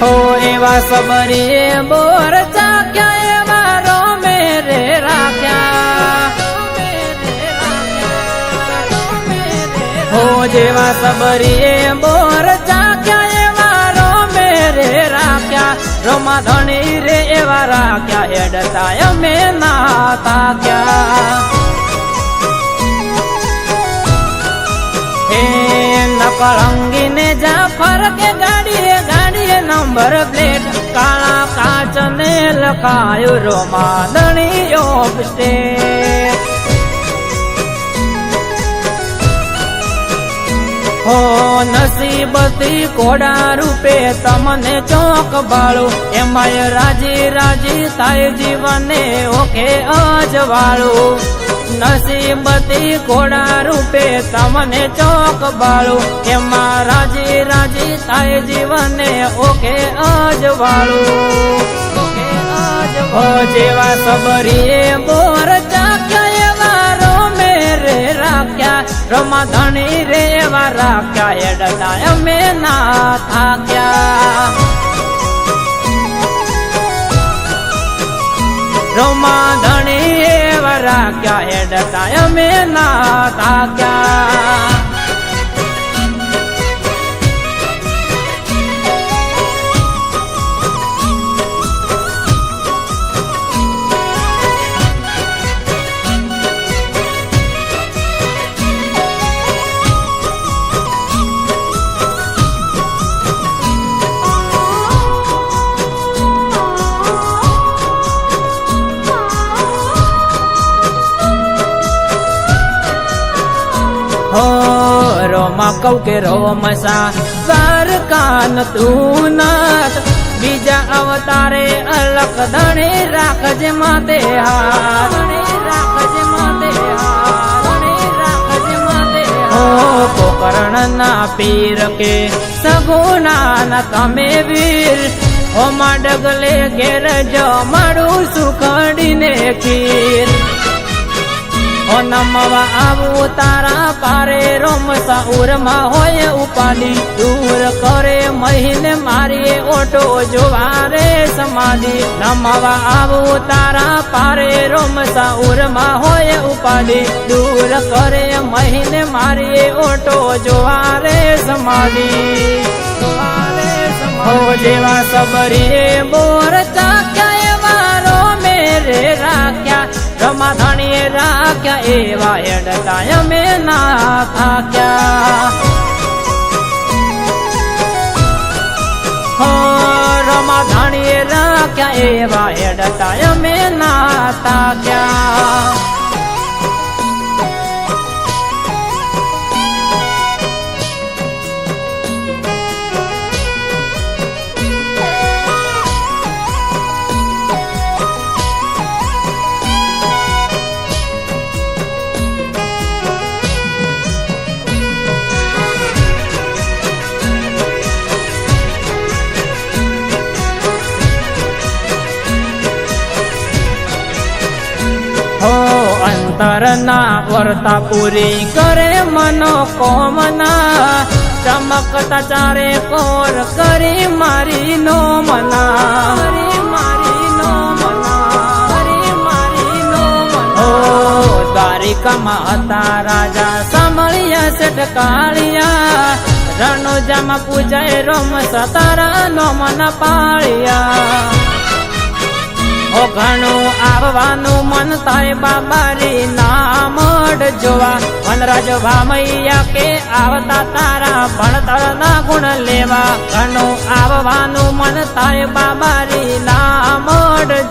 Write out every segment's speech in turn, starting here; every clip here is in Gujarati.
હો એવા સબરી બોર ચાક્યા એવા રોમે રાખ્યા. હો જેવા સબરી બોર ચાક્યા એવા રોમે રાખ્યા. રોમા ધણી રે એવા રાખ્યા એડતા અમે ના તાક્યા હે નકળંગી નંબર પ્લેટ, કાળા કાચ ને લખાયું રોમાદણી ઓફ સ્ટેટ હો નસીબતી કોડા રૂપે તમને ચોક બાળું, એમાંય રાજી રાજી થાય જીવને ઓકે અજવાળું નસીબતી કોડા રૂપે તમને ચોક બાળું, એમાં રાજી રાજી થાય જીવને ઓકે અજવાળું જેવા સબરીએ બોર ચાખ્યા એવા રોમે રે રાખ્યા. રમા ધણી રે એવા રાખ્યા એડતા અમે ના થાક્યા. રોમા ધણી એવા રાખ્યા એડતા અમે ના થાક્યા. કઉ કે રોમસા કાન તું બીજા અવતારે અલક દણે રાખજે માતે હાથ. ના પીર કે સગુના ના તમે વીર. હોમા ડગલે ઘેર જો મારું સુખડીને ખીર. ઓ નમવા આવું તારા પારે રોમસા ઉરમાં હોય ઉપાડી, દૂર કરે મહિને મારીએ ઓટો જોવારે સમાધિ. રમવા આવું તારા પારે રોમસા ઉરમાં હોય ઉપાડી, દૂર કરે મહિને મારીએ ઓટો જોવારે સમાધિ. જેવા સબરી બોર ચાક્યા એવા રોમે રાખ્યા. રમા ધણીએ રાખ્યા, એવા એડતા અમે ના થાક્યા હો રમા ધણીએ રાખ્યા, એવા એડતા અમે ના થાક્યા અંતરના વર્તા પૂરી કરે મનો કોમના ચમકતા ચારે કોર કરી મારી નો મના મારી નો મના મારી નો મના હો દ્વારિકામાં હતા રાજા સાંભળ્યા શેઠ કાળિયા. રણુજામાં પૂજાય રોમ સતારા નો મન પાળિયા. ઘણું આવવાનું મન થાય બાબારી નામડ જોવા વનરાજ ભામૈયા કે આવતા તારા ભણતર ના ગુણ લેવા. ઘણું આવવાનું મન થાય બાબારી નામ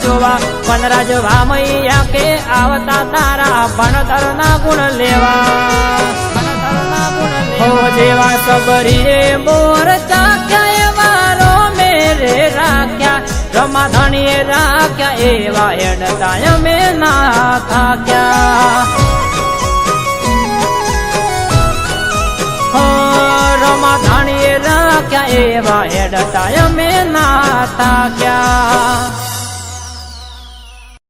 જોવા વનરાજ ભામૈયા કે આવતા તારા ભણતર ના ગુણ લેવા. જેવા સબરી બોર રમા ધણીએ રાખ્યા એવા એડતા અમે ના થાક્યા હો રમા ધણીએ રાખ્યા એવા એડતા અમે ના થાક્યા